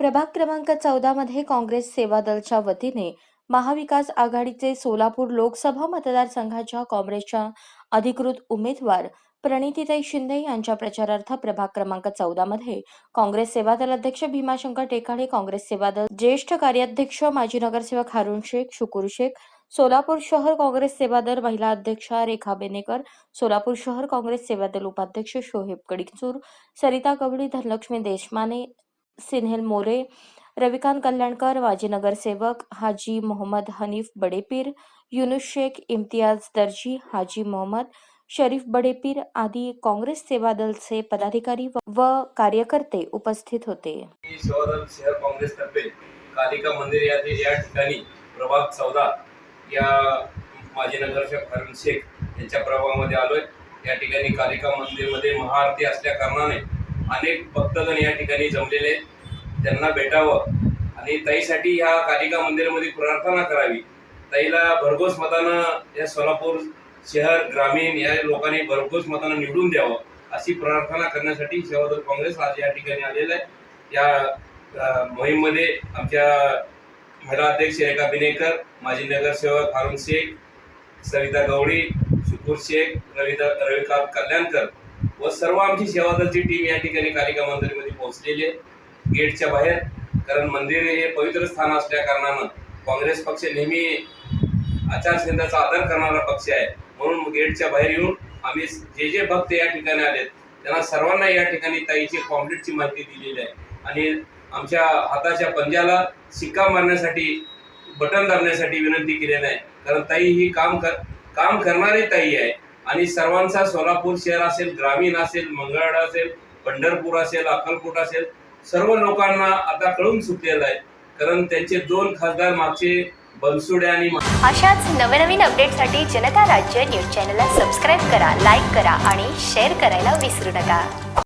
प्रभाग क्रमांक चौदा मध्ये काँग्रेस सेवा दलच्या वतीने महाविकास आघाडीचे सोलापूर लोकसभा मतदारसंघाच्या काँग्रेसच्या अधिकृत उमेदवार प्रणितीताई शिंदे यांच्या प्रचारार्थ प्रभाग क्रमांक चौदा मध्ये काँग्रेस सेवा दल अध्यक्ष भीमाशंकर टेकाडे काँग्रेस सेवा दल ज्येष्ठ कार्याध्यक्ष माजी नगरसेवक हारुण शेख शुकूर शेख सोलापूर शहर काँग्रेस सेवा दल महिला अध्यक्षा रेखा बेनेकर सोलापूर शहर काँग्रेस सेवा दल उपाध्यक्ष शोहेब कडिकचूर सरिता कवडी धनलक्ष्मी देशमाने सिन्हेल मोरे रविकांत कल्याणकर माजी नगरसेवक हाजी मोहम्मद हनीफ बडेपीर युनुस शेख इम्तियाज दर्जी हाजी मोहम्मद शरीफ बडेपीर आदी काँग्रेस सेवा दलचे पदाधिकारी व- कार्यकर्ते उपस्थित होते. शहर शहर काँग्रेसतर्फे कालिका मंदिर या या ठिकाणी प्रभाग चौदा या माजी नगरसेवक हरण शेख यांच्या प्रभागामध्ये आलोय. या ठिकाणी कालिका मंदिरमध्ये महाआरती असल्या कारणाने अनेक भक्तगण या ठिकाणी जमलेले त्यांना भेटावं आणि ताईसाठी ह्या कालिका मंदिरामध्ये प्रार्थना करावी. ताईला भरघोस मतानं या सोलापूर शहर ग्रामीण या लोकांनी भरघोस मतानं निवडून द्यावं अशी प्रार्थना करण्यासाठी सेवादल काँग्रेस आज या ठिकाणी आलेलं आहे. या मोहीममध्ये आमच्या महिला अध्यक्ष रेखा बिनेकर माजी नगरसेवक हारून शेख सविता गवळी शुकूर शेख रविदा रविकांत कल्याणकर व सर्व आमची सेवा दलची टीम या ठिकाणी कालिका मंदिरमध्ये पोहोचलेली आहे. गेटच्या बाहेर कारण मंदिर हे पवित्र स्थान असल्या कारणानं काँग्रेस पक्ष नेहमी आचारसंहिताचा आदर करणारा पक्ष आहे. म्हणून गेटच्या बाहेर येऊन आम्ही जे जे भक्त या ठिकाणी आलेत त्यांना सर्वांना या ठिकाणी ताईची कॉम्प्लीटची माहिती दिलेली आहे. आणि आमच्या हाताच्या पंजाला शिक्का मारण्यासाठी बटन दाबण्यासाठी विनंती केलेली आहे. कारण ताई ही काम कर काम करणारी ताई आहे. आणि सर्वांचा सोलापूर शहर असेल ग्रामीण असेल मंगळवाडा असेल पंढरपूर असेल अक्कलकोट असेल सर्व लोकांना आता कळून सुटलेलं आहे. कारण त्यांचे दोन खासदार मागचे बनसुडे आणि अशाच नवनवीन अपडेटसाठी जनता राज्य न्यूज चॅनलला सबस्क्राईब करा लाईक करा आणि शेअर करायला विसरू नका.